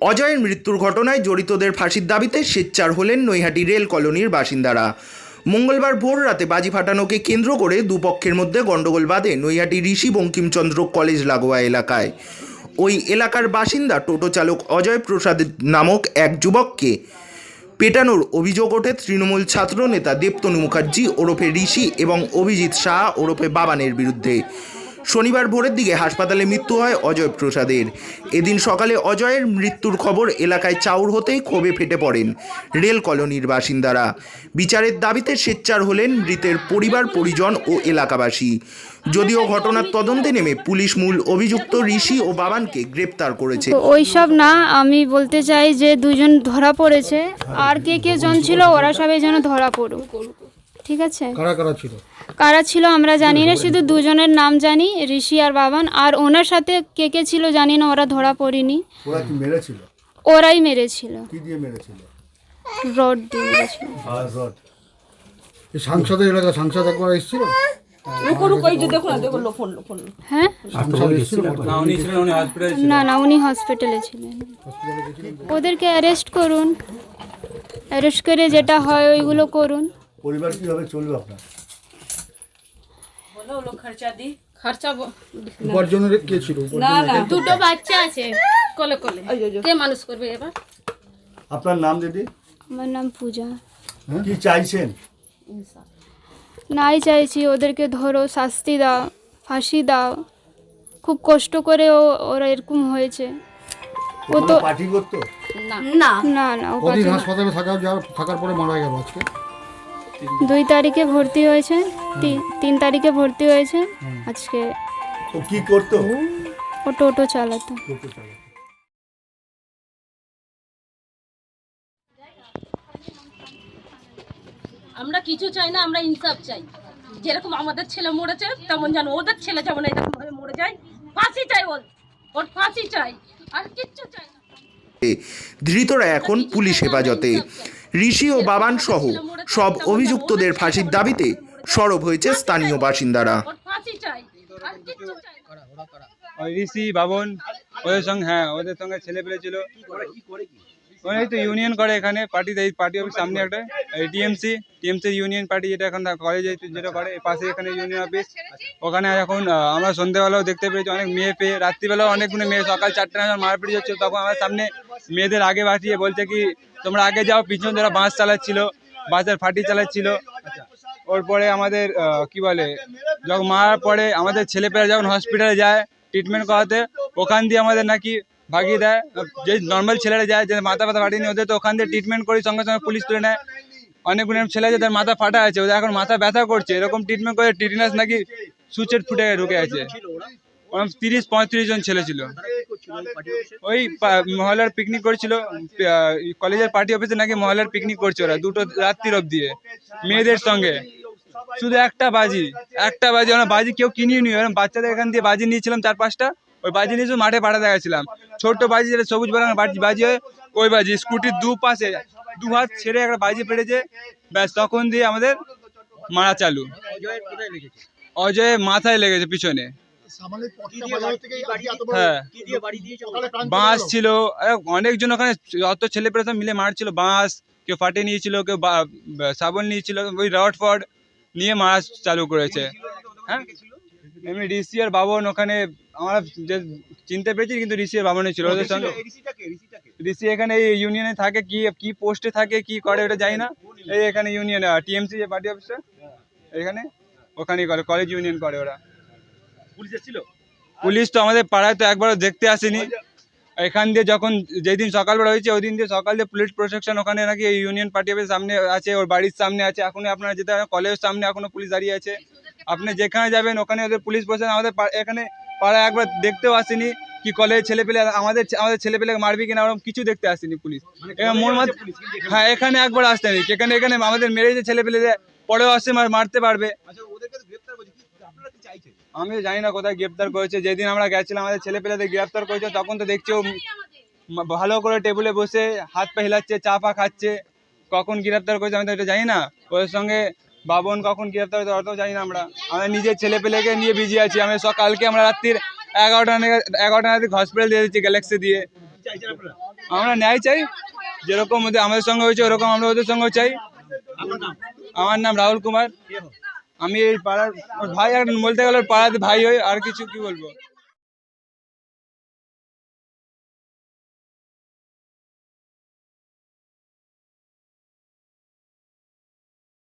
অজয়ের মৃত্যুর ঘটনায় জড়িতদের ফাঁসির দাবিতে সোচ্চার হলেন নৈহাটি রেল কলোনির বাসিন্দারা। মঙ্গলবার ভোর রাতে বাজি ফাটানোকে কেন্দ্র করে দুপক্ষের মধ্যে গণ্ডগোল বাঁধে নৈহাটি ঋষি বঙ্কিমচন্দ্র কলেজ লাগোয়া এলাকায়। ওই এলাকার বাসিন্দা টোটো চালক অজয় প্রসাদ নামক এক যুবককে পেটানোর অভিযোগ ওঠে তৃণমূল ছাত্র নেতা দেবতনু মুখার্জি ওরফে ঋষি এবং অভিজিৎ শাহ ওরফে বাবানের বিরুদ্ধে। শনিবার ভোরের দিকে হাসপাতালে মৃত্যু হয় অজয় প্রসাদের। এদিন সকালে অজয়ের মৃত্যুর খবর এলাকায় চাউর হতেই ক্ষোভে ফেটে পড়েন রেল কলোনির বাসিন্দারা। বিচারের দাবিতে সোচ্চার হলেন মৃতের পরিবার, পরিজন ও এলাকাবাসী। যদিও ঘটনার তদন্তে নেমে পুলিশ মূল অভিযুক্ত ঋষি ও বাবানকে গ্রেপ্তার করেছে। ওইসব না, আমি বলতে চাই যে দুজন ধরা পড়েছে। আর কে কে জন ছিল, ওরা সবাই যেন ধরা পড়ুক। ঠিক আছে? কারা কারা ছিল? কারা ছিল আমরা জানি না শুধু দুজনের নাম জানি ঋষি আর বাবান। আর ওনার সাথে কে কে ছিল জানি না ওরা ধরা পড়েনি। ওরা কি মেরেছিল? ওরাই মেরেছিল। কি দিয়ে মেরেছিল? রড দিয়ে মেরেছিল। এই রড? এলাকা সাংসদ একবার এসেছিল? হ্যাঁ? না না উনি হসপিটালে ছিলেন। ওদেরকে অ্যারেস্ট করুন। অ্যারেস্ট করে যেটা হয় ওইগুলো করুন। পরিবার কীভাবে চলবে আপনার? হ্যাঁ? নাই চাইছি ওদেরকে ধরো শাস্তি দাও ফাঁসি দাও। খুব কষ্ট করে ও ওরা এরকম হয়েছে। ও তো না। না। না থাকার পরে মারা গেল আজকে? দুই তারিখে ভর্তি হয়েছে তিন তারিখে ভর্তি হয়েছে আজকে ও কি করতো? ও টোটো চালাতো। আমরা কিছু চাই না আমরা ইনসাফ চাই। যেরকম আমাদের ছেলে মরেছে তেমন যেন ওদের ছেলে যেমন এরকম ভাবে মরে যায়। ফাঁসি চাই ওর ওর ফাঁসি চাই আর কিচ্ছু চাই না। ধৃতরা এখন পুলিশ হেফাজতে। ঋষি ও বাবান সহ সব অভিযুক্তদের ফাঁসির দাবিতে সরব হয়েছে স্থানীয় বাসিন্দারা। ঋষি বাবন ওদের সঙ্গে হ্যাঁ ওদের সঙ্গে ছেলে পেলে ছিল। ওরা এই তো ইউনিয়ন করে এখানে পার্টি এই পার্টি অফিস সামনে একটা টিএমসি টিএমসি ইউনিয়ন পার্টি যেটা এখন কলেজে যেটা করে পাশে এখানে ইউনিয়ন অফিস ওখানে এখন আমরা সন্ধ্যেবেলাও দেখতে পেয়েছি, অনেক মেয়ে পেয়ে, রাত্রিবেলাও অনেকগুলো মেয়ে, সকাল চারটে নাগাদ মারপিট হচ্ছে, তখন আমার সামনে মেয়েদের আগে বাঁচিয়ে বলছে কি, তোমরা আগে যাও, পিছন যারা বাস চালাচ্ছিল বাসের ফাটি চালাচ্ছিল। ওর পরে আমাদের কি বলে, যখন মারার পরে আমাদের ছেলেপেলা যখন হসপিটালে যায় ট্রিটমেন্ট করাতে, ওখান দিয়ে আমাদের নাকি ভাগিয়ে দেয় যে নর্মাল ছেলেরা যায় যে মাথা ব্যথা ফাটিয়ে ওদের তো ওখান দিয়ে ট্রিটমেন্ট করি, সঙ্গে সঙ্গে পুলিশ তুলে নেয়। অনেকগুলো ছেলে আছে মাথা ফাটা আছে, ওদের এখন মাথা ব্যথা করছে, এরকম ট্রিটমেন্ট করে টিটিনাস নাকি সুচের ফুটে ঢুকে আছে। ওরকম তিরিশ, পঁয়ত্রিশ জন ছেলে ছিল। ওই মহলার পিকনিক করছিল কলেজের পার্টি অফিসে নাকি মহলার পিকনিক করছে ওরা, দুটো রাত্রির অব্দি মেয়েদের সঙ্গে। শুধু একটা বাজি একটা বাজি, আমরা বাজি কেউ কিনিয়ে নি। এরকম বাচ্চাদের এখান দিয়ে বাজি নিয়েছিলাম চার পাঁচটা। ওই বাজি নিয়ে মাঠে পাঠাতে গেছিলাম ছোট্ট বাজি যেটা সবুজ বাগান বাজি হয়, ওই বাজি, স্কুটির দু পাশে দু হাত ছেড়ে একটা বাজি পেড়েছে। ব্যাস, তখন দিয়ে আমাদের মারা চালু। অজয় মাথায় লেগেছে পিছনে। হ্যাঁ। বাঁশ ছিল অনেকজন ওখানে অত ছেলে পেলে মিলে মারছিল বাঁশ, কেউ ফাটে নিয়েছিল, কেউ শাবল নিয়েছিল, ওই রড ফড নিয়ে মারা চালু করেছে। হ্যাঁ? এমনি ঋষি আর বাবন ওখানে আমরা যে চিনতে পেরেছি কিন্তু ঋষি আর বাবনই ছিল। ওদের সঙ্গে ঋষি এখানে এই ইউনিয়নে থাকে কি কি পোস্টে থাকে কি করে ওটা জানি না। এই এখানে ইউনিয়ন টিএমসি যে পার্টি অফিসটা এখানে ওখানেই করে কলেজ ইউনিয়ন করে ওরা। পুলিশ তো আমাদের পাড়ায় তো একবারও দেখতে আসেনি। এখান দিয়ে যখন যেদিন সকালবেলা হয়েছে ওই দিন দিয়ে সকাল দিয়ে পুলিশ প্রোটেকশন ওখানে নাকি ইউনিয়ন পার্টি অফিসের সামনে আছে ওর বাড়ির সামনে আছে এখনও আপনারা যেতে কলেজের সামনে এখনও পুলিশ দাঁড়িয়ে আছে। আপনি যেখানে যাবেন ওখানে ওদের পুলিশ প্রশাসন আমাদের এখানে পাড়ায় একবার দেখতেও আসেনি কি কলেজ ছেলে পেলে আমাদের আমাদের ছেলে পেলে মারবি কিনা ওরকম কিছু দেখতে আসেনি পুলিশ। মোর মাত হ্যাঁ এখানে একবার আসতে নেই। এখানে এখানে আমাদের মেরেছে ছেলে পেলে পরেও আসে মার- মারতে পারবে। আমি জানি না কোথায় গ্রেপ্তার করেছে। যেদিন আমরা গেছিলাম আমাদের ছেলে পেলেদের গ্রেপ্তার করেছে তখন তো দেখছি ও ভালো করে টেবিলে বসে হাত পা হেলাচ্ছে চা পা খাচ্ছে। কখন গ্রেপ্তার করেছে আমি তো এটা জানি না। ওদের সঙ্গে বাবন কখন গ্রেপ্তার হয়েছে অতও জানি না আমরা। আমরা নিজের ছেলে পেলেকে নিয়ে বিজি আছি। আমি সকালকে আমরা রাত্রির এগারোটা এগারোটা নাগাদ হসপিটাল দিয়ে দিচ্ছি গ্যালাক্সি দিয়ে। আমরা ন্যায় চাই। যেরকম ওদের আমাদের সঙ্গে হয়েছে, ওরকম আমরা ওদের সঙ্গেও চাই। আমার নাম রাহুল কুমার। আমি এই পাড়ার ভাই বলতে গেলে পাড়াতে ভাই হই আর কিছু কি বলব?